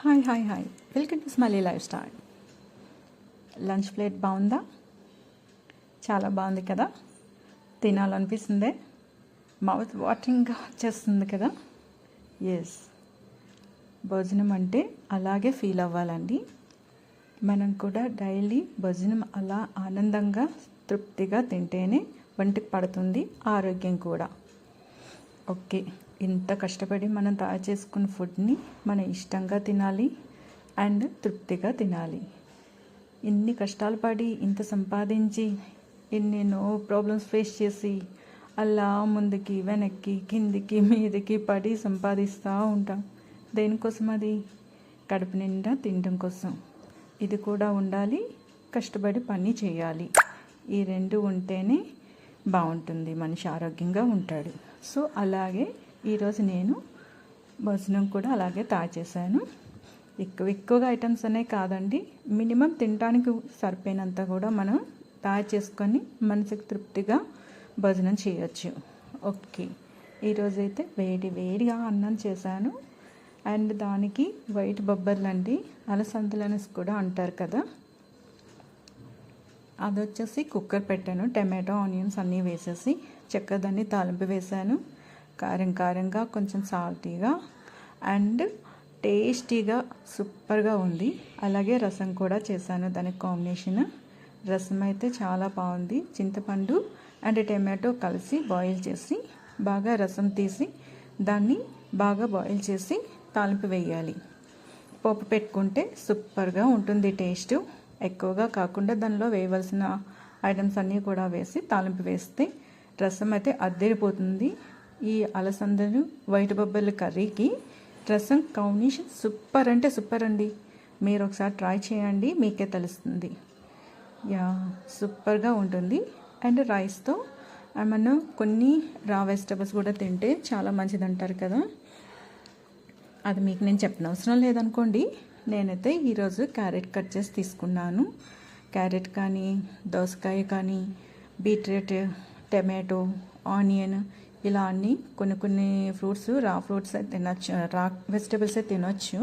Hi hi hi welcome to smiley life style lunch plate బాగుందా? చాలా బాగుంది కదా? తినాలనిపిస్తుందే? మౌత్ వాటరింగ్గా చేస్తుంది కదా? ఎస్ భోజనం అంటే అలాగే ఫీల్ అవ్వాలండి. మనం కూడా డైలీ భోజనం అలా ఆనందంగా తృప్తిగా తింటేనే వంటికి పడుతుంది ఆరోగ్యం కూడా. ఓకే ఇంత కష్టపడి మనం తయారు చేసుకున్న ఫుడ్ని మనం ఇష్టంగా తినాలి అండ్ తృప్తిగా తినాలి. ఇన్ని కష్టాలు పడి ఇంత సంపాదించి ఎన్నెన్నో ప్రాబ్లమ్స్ ఫేస్ చేసి అలా ముందుకి వెనక్కి కిందికి మీదకి పడి సంపాదిస్తూ ఉంటాం. దేనికోసం అది? కడుపు నిండా తినడం కోసం. ఇది కూడా ఉండాలి కష్టపడి పని చేయాలి. ఈ రెండు ఉంటేనే బాగుంటుంది. మనిషి ఆరోగ్యంగా ఉంటాడు. సో అలాగే ఈరోజు నేను భోజనం కూడా అలాగే తయారు చేశాను ఎక్కువ ఎక్కువగా ఐటమ్స్ అనే కాదండి. మినిమం తినడానికి సరిపోయినంత కూడా మనం తయారు చేసుకొని మనసుకు తృప్తిగా భోజనం చేయొచ్చు. ఓకే. ఈరోజైతే వేడి వేడిగా అన్నం చేశాను. అండ్ దానికి వైట్ బొబ్బర్లు అండి. అలసందలనేసి కూడా అంటారు కదా. అది వచ్చేసి కుక్కర్ పెట్టాను. టమాటో ఆనియన్స్ అన్నీ వేసేసి చక్కదాన్ని తాలింపు వేసాను కారం కారంగా కొంచెం సాల్టీగా అండ్ టేస్టీగా సూపర్గా ఉంది. అలాగే రసం కూడా చేశాను. దానికి కాంబినేషన్ రసం అయితే చాలా బాగుంది. చింతపండు అండ్ టమాటో కలిసి బాయిల్ చేసి బాగా రసం తీసి దాన్ని బాగా బాయిల్ చేసి తాలింపు వేయాలి. పోపు పెట్టుకుంటే సూపర్గా ఉంటుంది టేస్ట్. ఎక్కువగా కాకుండా దానిలో వేయవలసిన ఐటమ్స్ అన్నీ కూడా వేసి తాలింపు వేస్తే రసం అయితే అద్దరిపోతుంది ఈ అలసందలు వైట్ బొబ్బర్ల కర్రీకి. రసం కాంబినేషన్ సూపర్ అంటే సూపర్ అండి. మీరు ఒకసారి ట్రై చేయండి మీకే తెలుస్తుంది. యా సూపర్గా ఉంటుంది. అండ్ రైస్తో మనం కొన్ని రా వెజిటబుల్స్ కూడా తింటే చాలా మంచిది అంటారు కదా. అది మీకు నేను చెప్పనవసరం లేదనుకోండి. నేనైతే ఈరోజు క్యారెట్ కట్ చేసి తీసుకున్నాను. క్యారెట్ కానీ దోసకాయ కానీ బీట్రూట్ టమాటో ఆనియన్ ఇలా అన్ని కొన్ని కొన్ని ఫ్రూట్స్ రా ఫ్రూట్స్ అయితే తినచ్చు రా వెజిటేబుల్స్ అయితే తినొచ్చు.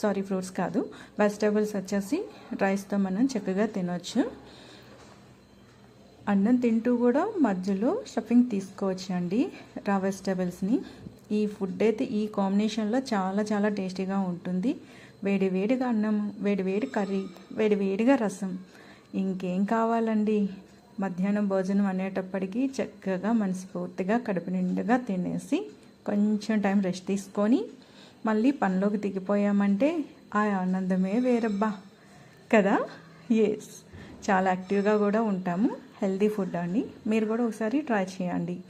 సారీ ఫ్రూట్స్ కాదు. వెజిటేబుల్స్ వచ్చేసి రైస్తో మనం చక్కగా తినొచ్చు. అన్నం తింటూ కూడా మధ్యలో షఫింగ్ తీసుకోవచ్చు అండి రా వెజిటేబుల్స్ని ఈ ఫుడ్ అయితే ఈ కాంబినేషన్లో చాలా చాలా టేస్టీగా ఉంటుంది. వేడి వేడిగా అన్నం వేడి వేడి కర్రీ వేడి వేడిగా రసం. ఇంకేం కావాలండి? మధ్యాహ్నం భోజనం అనేటప్పటికీ చక్కగా మనస్ఫూర్తిగా కడుపు నిండుగా తినేసి కొంచెం టైం రెస్ట్ తీసుకొని మళ్ళీ పనిలోకి దిగిపోయామంటే ఆ ఆనందమే వేరబ్బా. కదా? ఎస్ చాలా యాక్టివ్గా కూడా ఉంటాము. హెల్దీ ఫుడ్ అండి. మీరు కూడా ఒకసారి ట్రై చేయండి.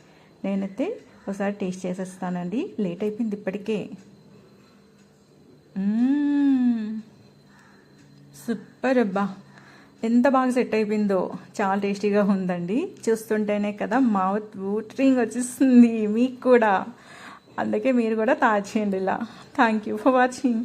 నేనైతే ఒకసారి టేస్ట్ చేసేస్తానండి. లేట్ అయిపోయింది ఇప్పటికే. సూపర్ అబ్బా ఎంత బాగా సెట్ అయిపోయిందో చాలా టేస్టీగా ఉందండి. చూస్తుంటేనే కదా మౌత్ ఊటరింగ్ వచ్చేస్తుంది మీకు కూడా. అందుకే మీరు కూడా తాచేయండి ఇలా. Thank you for watching